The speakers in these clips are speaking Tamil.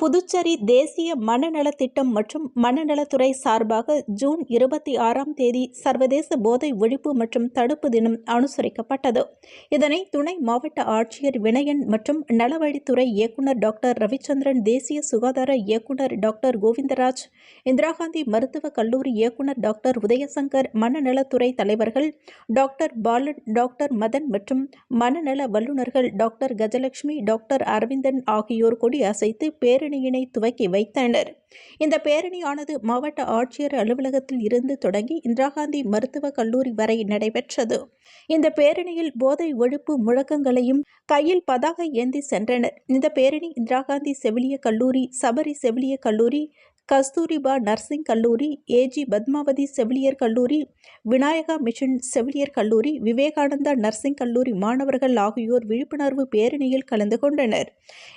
புதுச்சேரி தேசிய மனநலத் திட்டம் மற்றும் மனநலத்துறை சார்பாக ஜூன் இருபத்தி ஆறாம் தேதி சர்வதேச போதை ஒழிப்பு மற்றும் தடுப்பு தினம் அனுசரிக்கப்பட்டது. இதனை துணை மாவட்ட ஆட்சியர் வினயன் மற்றும் நலவழித்துறை இயக்குநர் டாக்டர் ரவிச்சந்திரன் தேசிய சுகாதார இயக்குநர் டாக்டர் கோவிந்தராஜ் இந்திரா காந்தி மருத்துவக் கல்லூரி இயக்குநர் டாக்டர் உதயசங்கர் மனநலத்துறை தலைவர்கள் டாக்டர் பாலன் டாக்டர் மதன் மற்றும் மனநல வல்லுநர்கள் டாக்டர் கஜலட்சுமி டாக்டர் அரவிந்தன் ஆகியோர் கொடி அசைத்து பேரணியினை துவக்கி வைத்தனர். இந்த பேரணியானது மாவட்ட ஆட்சியர் அலுவலகத்தில் இருந்து தொடங்கி இந்திரா காந்தி மருத்துவக் கல்லூரி வரை நடைபெற்றது. இந்த பேரணியில் போதை ஒழிப்பு முழக்கங்களையும் கையில் பதாகை ஏந்தி சென்றனர். இந்த பேரணி இந்திரா காந்தி செவிலிய கல்லூரி சபரி செவிலிய கல்லூரி கஸ்தூரிபா நர்சிங் கல்லூரி ஏஜி பத்மாவதி செவிலியர் கல்லூரி விநாயகா மிஷன் செவிலியர் கல்லூரி விவேகானந்தா நர்சிங் கல்லூரி மாணவர்கள் ஆகியோர் விழிப்புணர்வு பேரணியில் கலந்து கொண்டனர்.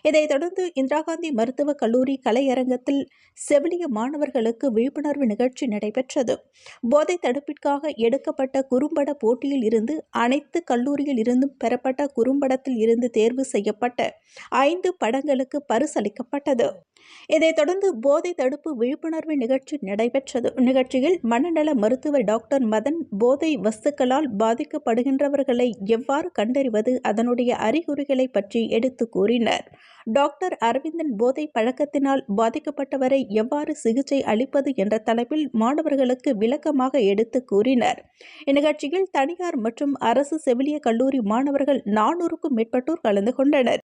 இதைத் தொடர்ந்து இந்திரா காந்தி மருத்துவக் கல்லூரி கலையரங்கத்தில் செவிலிய மாணவர்களுக்கு விழிப்புணர்வு நிகழ்ச்சி நடைபெற்றது. போதை தடுப்பிற்காக எடுக்கப்பட்ட குறும்பட போட்டியில் இருந்து அனைத்து கல்லூரியில் இருந்தும் பெறப்பட்ட குறும்படத்தில் இருந்து தேர்வு செய்யப்பட்ட ஐந்து படங்களுக்கு பரிசளிக்கப்பட்டது. இதைத் தொடர்ந்து போதை தடுப்பு விழிப்புணர்வு நிகழ்ச்சி நடைபெற்றது. நிகழ்ச்சியில் மனநல மருத்துவர் டாக்டர் மதன் போதை வஸ்துக்களால் பாதிக்கப்படுகின்றவர்களை எவ்வாறு கண்டறிவது அதனுடைய அறிகுறிகளை பற்றி எடுத்து கூறினர். டாக்டர் அரவிந்தன் போதை பழக்கத்தினால் பாதிக்கப்பட்டவரை எவ்வாறு சிகிச்சை அளிப்பது என்ற தலைப்பில் மாணவர்களுக்கு விளக்கமாக எடுத்து கூறினர். இந்நிகழ்ச்சியில் தனியார் மற்றும் அரசு செவிலிய கல்லூரி மாணவர்கள் நானூறுக்கும் மேற்பட்டோர் கலந்து கொண்டனர்.